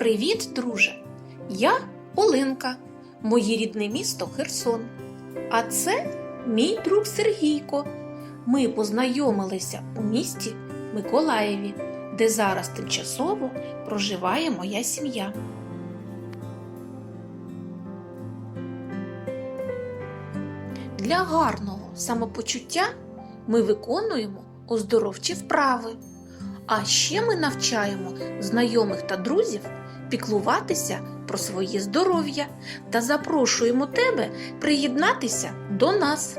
Привіт, друже! Я Оленка, моє рідне місто Херсон. А це мій друг Сергійко. Ми познайомилися у місті Миколаєві, де зараз тимчасово проживає моя сім'я. Для гарного самопочуття ми виконуємо оздоровчі вправи. А ще ми навчаємо знайомих та друзів піклуватися про своє здоров'я та запрошуємо тебе приєднатися до нас.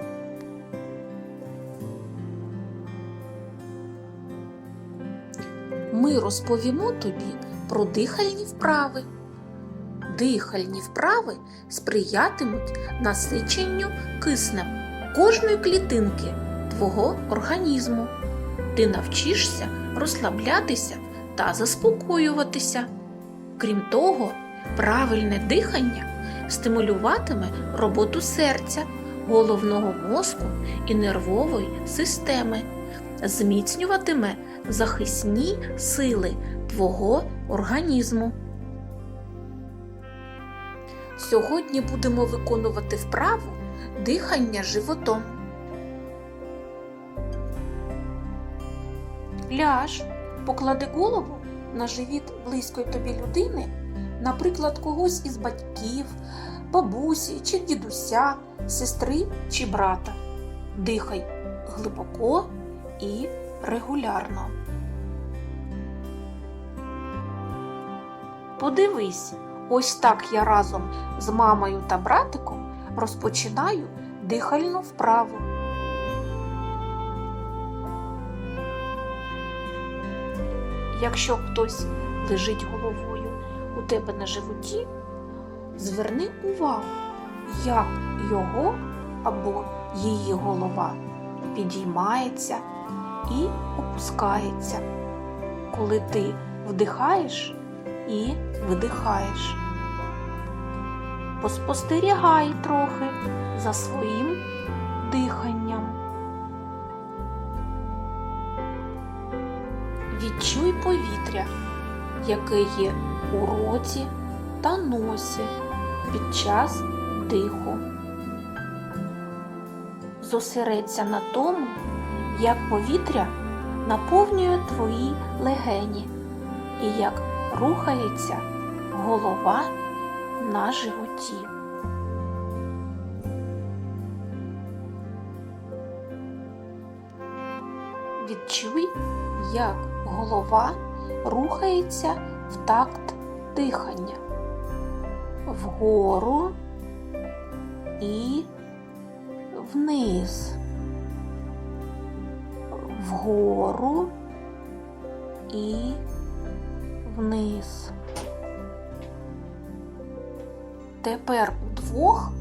Ми розповімо тобі про дихальні вправи. Дихальні вправи сприятимуть насиченню киснем кожної клітинки твого організму. Ти навчишся розслаблятися та заспокоюватися. Крім того, правильне дихання стимулюватиме роботу серця, головного мозку і нервової системи, зміцнюватиме захисні сили твого організму. Сьогодні будемо виконувати вправу дихання животом. Ляж, поклади голову на живіт близької тобі людини, наприклад, когось із батьків, бабусі чи дідуся, сестри чи брата. Дихай глибоко і регулярно. Подивись, ось так я разом з мамою та братиком розпочинаю дихальну вправу. Якщо хтось лежить головою у тебе на животі, зверни увагу, як його або її голова підіймається і опускається, коли ти вдихаєш і видихаєш. Поспостерігай трохи за своїм диханням. Відчуй повітря, яке є у роті та носі під час диху. Зосередься на тому, як повітря наповнює твої легені і як рухається голова на животі. Відчуй, як голова рухається в такт дихання. Вгору і вниз, вгору і вниз. Тепер удвох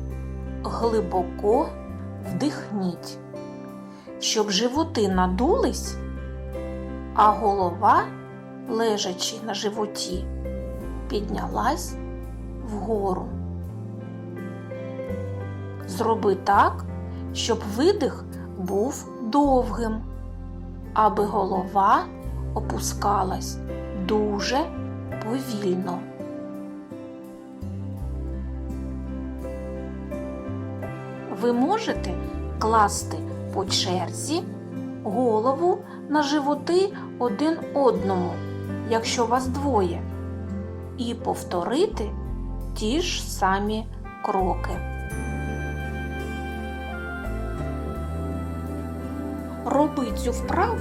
глибоко вдихніть, щоб животи надулись, а голова, лежачи на животі, піднялась вгору. Зроби так, щоб видих був довгим, аби голова опускалась дуже повільно. Ви можете класти по черзі голову на животи один одному, якщо вас двоє, і повторити ті ж самі кроки. Роби цю вправу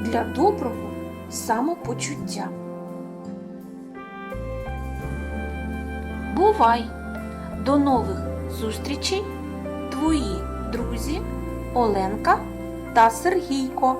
для доброго самопочуття. Бувай! До нових зустрічей! Твої друзі Оленка та Сергійко.